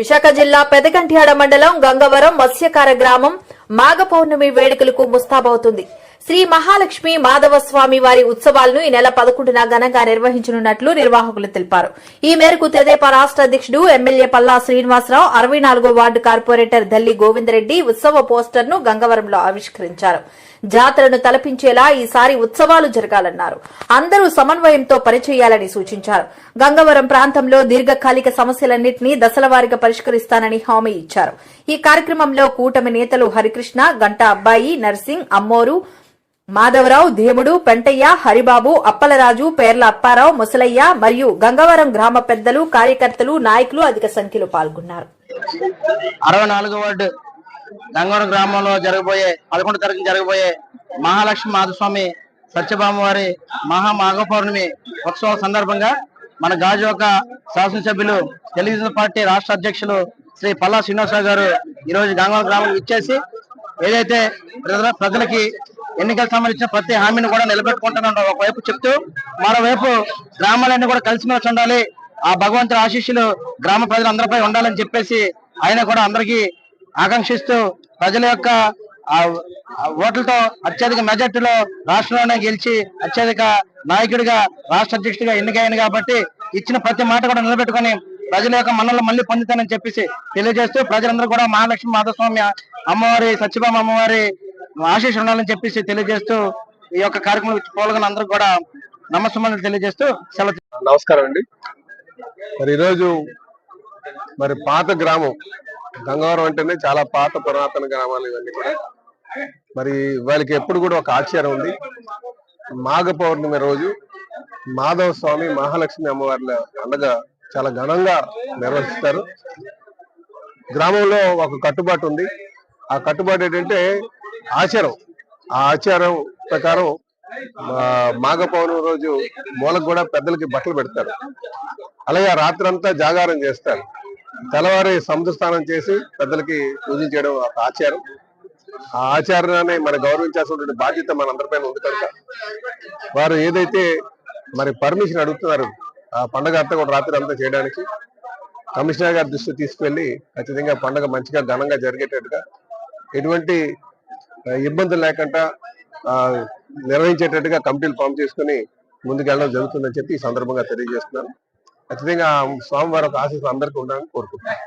విశాఖ జిల్లా పెదగంట్యాడ మండలం గంగవరం మత్స్యకార గ్రామం మాఘ పౌర్ణమి వేడుకలకు ముస్తాబవుతుంది. శ్రీ మహాలక్ష్మి మాధవ స్వామి వారి ఉత్సవాలను ఈ నెల పదకొండున ఘనంగా నిర్వహించనున్నట్లు నిర్వాహకులు తెలిపారు. ఈ మేరకు తెదేపా రాష్ట అధ్యకుడు ఎమ్మెల్యే పల్లా శ్రీనివాసరావు అరవై నాలుగో వార్డు కార్పొరేటర్ దల్లి గోవిందరెడ్డి ఉత్సవ పోస్టర్ను గంగవరంలో ఆవిష్కరించారు. జాతరను తలపించేలా ఈసారి ఉత్సవాలు జరగాలన్నారు. అందరూ సమన్వయంతో పనిచేయాలని సూచించారు. గంగవరం ప్రాంతంలో దీర్ఘకాలిక సమస్యలన్నింటినీ దశలవారీగా పరిష్కరిస్తానని హామీ ఇచ్చారు. ఈ కార్యక్రమంలో కూటమి నేతలు హరికృష్ణ గంటా అబ్బాయి నర్సింగ్ అమ్మోరు మాధవరావు ధీముడు పెంటయ్య హరిబాబు అప్పలరాజు పేర్ల అప్పారావు ముసలయ్య మరియు గంగవరం గ్రామ పెద్దలు కార్యకర్తలు నాయకులు అధిక సంఖ్యలో పాల్గొన్నారు. అరవై నాలుగో వార్డు గంగవరం గ్రామంలో జరగబోయే పదకొండు తరగతి జరగబోయే మహాలక్ష్మి మాధస్వామి సత్యభామ వారి మహా మాఘ పౌర్ణమి ఉత్సవం సందర్భంగా మన గాజువాక శాసనసభ్యులు తెలుగుదేశం పార్టీ రాష్ట్ర అధ్యక్షులు శ్రీ పల్లా శ్రీనివాసరావు గారు ఈ రోజు గంగవరం గ్రామం ఇచ్చేసి ఏదైతే ప్రజల ప్రజలకి ఎన్నికలకు సంబంధించిన ప్రతి హామీని కూడా నిలబెట్టుకుంటానని ఒకవైపు చెప్తూ మరోవైపు గ్రామాలన్నీ కూడా కలిసిమెలిసి ఉండాలి. ఆ భగవంతుడి ఆశీస్సులు గ్రామ ప్రజలందరిపై ఉండాలని చెప్పేసి ఆయన కూడా అందరికీ ఆకాంక్షిస్తూ ప్రజల యొక్క ఓట్లతో అత్యధిక మెజార్టీలో రాష్ట్రంలోనే గెలిచి అత్యధిక నాయకుడిగా రాష్ట్ర అధ్యక్షుడిగా ఎన్నికైంది కాబట్టి ఇచ్చిన ప్రతి మాట కూడా నిలబెట్టుకొని ప్రజల యొక్క మన్నలు మళ్ళీ పొందుతానని చెప్పేసి తెలియజేస్తూ ప్రజలందరూ కూడా మహాలక్ష్మి మాధస్వామి అమ్మవారి సత్యభామ అమ్మవారి ఆశీస్ ఉండాలని చెప్పేసి తెలియజేస్తూ ఈ యొక్క కార్యక్రమం పాల్గొన్న అందరూ కూడా నమస్కారం తెలియజేస్తూ సెలవు నమస్కారం అండి. మరి ఈరోజు మరి పాత గ్రామం గంగవరం అంటేనే చాలా పాత పురాతన గ్రామాలు ఇవన్నీ కూడా. మరి వాళ్ళకి ఎప్పుడు కూడా ఒక ఆచారం ఉంది. మాఘ పౌర్ణమి రోజు మాధవ స్వామి మహాలక్ష్మి అమ్మవార్ల పండుగ చాలా ఘనంగా నిర్వహిస్తారు. గ్రామంలో ఒక కట్టుబాటు ఉంది. ఆ కట్టుబాటు ఏంటంటే ఆచారం. ఆ ఆచారం ప్రకారం మా- మాఘ పౌర్ణమి రోజు మూలకు కూడా పెద్దలకి బట్టలు పెడతారు. అలాగే ఆ రాత్రంతా జాగారం చేస్తారు. తెల్లవారి సముద్ర స్నానం చేసి పెద్దలకి పూజించడం ఒక ఆచారం. ఆ ఆచారాన్ని మనం గౌరవించాల్సినటువంటి బాధ్యత మన అందరిపైన ఉంది కనుక. వారు ఏదైతే మరి పర్మిషన్ అడుగుతున్నారు ఆ పండగ అంతా కూడా రాత్రి అంతా చేయడానికి కమిషనర్ గారి దృష్టి తీసుకువెళ్ళి ఖచ్చితంగా పండగ మంచిగా ఘనంగా జరిగేటట్టుగా ఎటువంటి ఇబ్బందులు లేకుండా ఆ, నిర్వహించేటట్టుగా కమిటీలు ఫామ్ చేసుకుని ముందుకెళ్ళడం జరుగుతుందని చెప్పి ఈ సందర్భంగా తెలియజేస్తున్నాను. ఖచ్చితంగా ఆ స్వామివారి ఒక ఆశీస్సు అందరికీ ఉండాలని కోరుకుంటున్నాను.